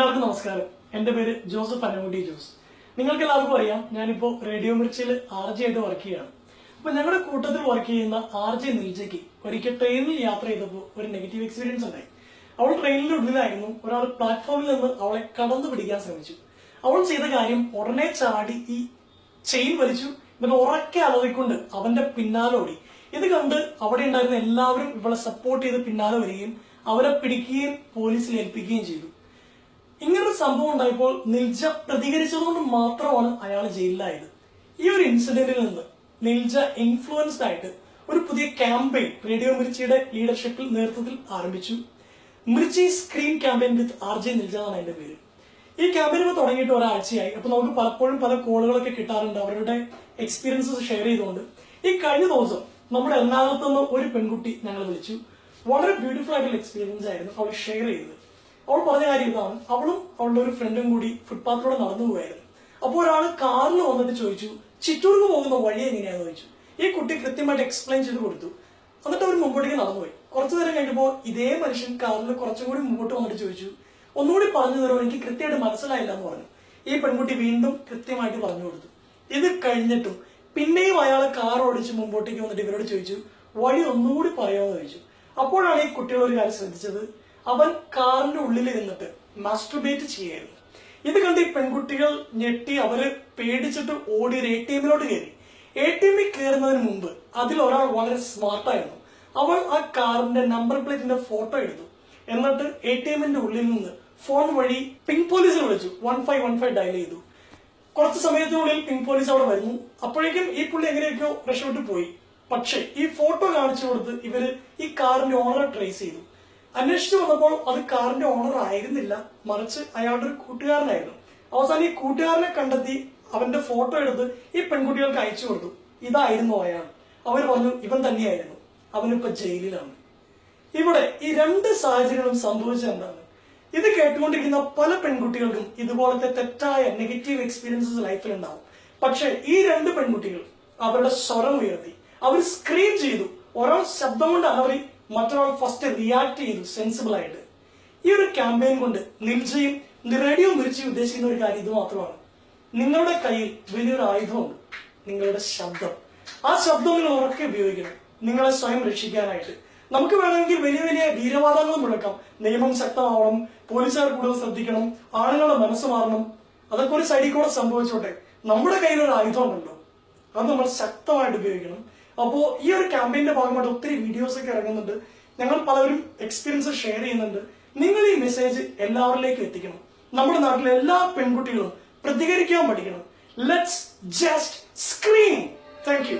എല്ലാവർക്കും നമസ്കാരം. എന്റെ പേര് ജോസഫ് അനമുട്ടി ജോസ്. നിങ്ങൾക്ക് എല്ലാവർക്കും അറിയാം ഞാനിപ്പോ റേഡിയോ മിർച്ചിയിൽ ആർ ജെ ആയിട്ട് വർക്ക് ചെയ്യാണ്. അപ്പൊ ഞങ്ങളുടെ കൂട്ടത്തിൽ വർക്ക് ചെയ്യുന്ന ആർ ജെ നിൽജയ്ക്ക് ഒരിക്കൽ ട്രെയിനിൽ യാത്ര ചെയ്തപ്പോൾ ഒരു നെഗറ്റീവ് എക്സ്പീരിയൻസ് ഉണ്ടായി. അവൾ ട്രെയിനിന്റെ ഉള്ളിലായിരുന്നു ഒരാൾ പ്ലാറ്റ്ഫോമിൽ നിന്ന് അവളെ കടന്നു പിടിക്കാൻ ശ്രമിച്ചു. അവൾ ചെയ്ത കാര്യം ഉടനെ ചാടി ഈ ചെയിൻ വലിച്ചു. എന്നിട്ട് ഉറക്കെ അലറിക്കൊണ്ട് അവന്റെ പിന്നാലെ ഓടി. ഇത് കണ്ട് അവിടെ ഉണ്ടായിരുന്ന എല്ലാവരും ഇവളെ സപ്പോർട്ട് ചെയ്ത് പിന്നാലെ വരികയും അവരെ പിടിക്കുകയും പോലീസിൽ ഏൽപ്പിക്കുകയും ചെയ്തു. ഇങ്ങനൊരു സംഭവം ഉണ്ടായപ്പോൾ നിൽജ പ്രതികരിച്ചതുകൊണ്ട് മാത്രമാണ് അയാൾ ജയിലിലായത്. ഈ ഒരു ഇൻസിഡന്റിൽ നിന്ന് നിൽജ ഇൻഫ്ലുവൻസ്ഡ് ആയിട്ട് ഒരു പുതിയ ക്യാമ്പയിൻ റേഡിയോ മിർച്ചിയുടെ ലീഡർഷിപ്പിൽ നേതൃത്വത്തിൽ ആരംഭിച്ചു. Mirchi screen campaign with R J Nilja എന്നാണ് അതിന്റെ പേര്. ഈ ക്യാമ്പയിൻ ഇപ്പോൾ തുടങ്ങിയിട്ട് ഒരാഴ്ചയായി. അപ്പൊ നമുക്ക് പലപ്പോഴും പല കോളുകളൊക്കെ കിട്ടാറുണ്ട്. അവരുടെ എക്സ്പീരിയൻസസ് ഷെയർ ചെയ്തുകൊണ്ട്. ഈ കഴിഞ്ഞ ദിവസം നമ്മുടെ എറണാകുളത്ത് നിന്ന് ഒരു പെൺകുട്ടി ഞങ്ങൾ വിളിച്ചു. വളരെ ബ്യൂട്ടിഫുൾ ആയിട്ടുള്ള എക്സ്പീരിയൻസ് ആയിരുന്നു അവൾ ഷെയർ ചെയ്തത്. അവൾ പറഞ്ഞ കാര്യം ഇതാണ്. അവളും അവളുടെ ഒരു ഫ്രണ്ടും കൂടി ഫുട്പാത്തിലൂടെ നടന്നു പോയായിരുന്നു. അപ്പോൾ ഒരാൾ കാറിൽ വന്നിട്ട് ചോദിച്ചു ചിറ്റൂർക്ക് പോകുന്ന വഴി എങ്ങനെയാണെന്ന് ചോദിച്ചു. ഈ കുട്ടി കൃത്യമായിട്ട് എക്സ്പ്ലെയിൻ ചെയ്ത് കൊടുത്തു. എന്നിട്ട് അവർ മുമ്പോട്ടേക്ക് നടന്നുപോയി കുറച്ചു നേരം കഴിഞ്ഞപ്പോൾ ഇതേ മനുഷ്യൻ കാറിൽ കുറച്ചും കൂടി മുമ്പോട്ട് വന്നിട്ട് ചോദിച്ചു ഒന്നുകൂടി പറഞ്ഞു തരുമോ? എനിക്ക് കൃത്യമായിട്ട് മനസ്സിലായില്ല എന്ന് പറഞ്ഞു. ഈ പെൺകുട്ടി വീണ്ടും കൃത്യമായിട്ട് പറഞ്ഞു കൊടുത്തു. ഇത് കഴിഞ്ഞിട്ടും പിന്നെയും അയാൾ കാർ ഓടിച്ച് മുമ്പോട്ടേക്ക് വന്നിട്ട് ഇവരോട് ചോദിച്ചു വഴി ഒന്നുകൂടി പറയാമെന്ന് ചോദിച്ചു. അപ്പോഴാണ് ഈ കുട്ടികൾ ഒരു കാര്യം ശ്രദ്ധിച്ചത്. അവൻ കാറിന്റെ ഉള്ളിൽ ഇരുന്നിട്ട് മാസ്റ്റർബേറ്റ് ചെയ്യായിരുന്നു ഇത് കണ്ട് ഈ പെൺകുട്ടികൾ ഞെട്ടി അവർ പേടിച്ചിട്ട് ഓടി ഒരു എ ടി എമ്മിലോട്ട് കയറി. എ ടി എമ്മിൽ കയറുന്നതിന് മുമ്പ് അതിൽ ഒരാൾ വളരെ സ്മാർട്ടായിരുന്നു അവൾ ആ കാറിന്റെ നമ്പർ പ്ലേറ്റിന്റെ ഫോട്ടോ എടുത്തു. എന്നിട്ട് എ ടി എമ്മിന്റെ ഉള്ളിൽ നിന്ന് ഫോൺ വഴി പിങ്ക് പോലീസിൽ വിളിച്ചു. One five one five dial ചെയ്തു. കുറച്ച് സമയത്തിനുള്ളിൽ പിങ്ക് പോലീസ് അവിടെ വരുന്നു. അപ്പോഴേക്കും ഈ പുള്ളി എങ്ങനെയൊക്കെയോ രക്ഷപ്പെട്ടു പോയി. പക്ഷേ ഈ ഫോട്ടോ കാണിച്ചു കൊടുത്ത് ഇവർ ഈ കാറിന്റെ ഓണർ ട്രേസ് ചെയ്തു. അന്വേഷിച്ചു വന്നപ്പോൾ അത് കാറിന്റെ ഓണർ ആയിരുന്നില്ല. മറിച്ച് അയാളുടെ ഒരു കൂട്ടുകാരനായിരുന്നു. അവസാനം ഈ കൂട്ടുകാരനെ കണ്ടെത്തി അവന്റെ ഫോട്ടോ എടുത്ത് ഈ പെൺകുട്ടികൾക്ക് അയച്ചു കൊടുത്തു. ഇതായിരുന്നു അയാൾ. അവർ പറഞ്ഞു ഇവൻ തന്നെയായിരുന്നു. അവനിപ്പോ ജയിലിലാണ്. ഇവിടെ ഈ രണ്ട് സാഹചര്യങ്ങളും സംഭവിച്ചത് എന്താണ്? ഇത് കേട്ടുകൊണ്ടിരിക്കുന്ന പല പെൺകുട്ടികൾക്കും ഇതുപോലത്തെ തെറ്റായ നെഗറ്റീവ് എക്സ്പീരിയൻസസ് ലൈഫിൽ ഉണ്ടാവും പക്ഷെ ഈ രണ്ട് പെൺകുട്ടികൾ അവരുടെ സ്വരം ഉയർത്തി. അവർ സ്ക്രീൻ ചെയ്തു. ഓരോ ശബ്ദം കൊണ്ട് അലറി മറ്റൊരാൾ ഫസ്റ്റ് റിയാക്ട് ചെയ്തു സെൻസിബിൾ ആയിട്ട്. ഈ ഒരു ക്യാമ്പയിൻ കൊണ്ട് നിൽജയും റേഡിയോ മിർച്ചയും ഉദ്ദേശിക്കുന്ന ഒരു കാര്യം ഇത് മാത്രമാണ്. നിങ്ങളുടെ കയ്യിൽ വലിയൊരു ആയുധമുണ്ട്. നിങ്ങളുടെ ശബ്ദം. ആ ശബ്ദം നിങ്ങൾ ഉറക്കെ ഉപയോഗിക്കണം. നിങ്ങളെ സ്വയം രക്ഷിക്കാനായിട്ട്. നമുക്ക് വേണമെങ്കിൽ വലിയ വലിയ വീരവാദങ്ങൾ മുഴക്കാം നിയമം ശക്തമാവണം. പോലീസുകാർ കൂടുതൽ ശ്രദ്ധിക്കണം. ആളുകളുടെ മനസ്സ് മാറണം. അതൊക്കെ ഒരു സൈഡിൽ കൂടെ സംഭവിച്ചോട്ടെ. നമ്മുടെ കയ്യിൽ ഒരു ആയുധം ഉണ്ടല്ലോ അത് നമ്മൾ ശക്തമായിട്ട് ഉപയോഗിക്കണം. അപ്പോൾ ഈ ഒരു ക്യാമ്പയിന്റെ ഭാഗമായിട്ട് ഒത്തിരി വീഡിയോസ് ഒക്കെ ഇറങ്ങുന്നുണ്ട്. ഞങ്ങൾ പലരും എക്സ്പീരിയൻസ് ഷെയർ ചെയ്യുന്നുണ്ട്. നിങ്ങൾ ഈ മെസ്സേജ് എല്ലാവരിലേക്കും എത്തിക്കണം. നമ്മുടെ നാട്ടിലെ എല്ലാ പെൺകുട്ടികളും പ്രതികരിക്കാൻ പഠിക്കണം. Let's just screen thank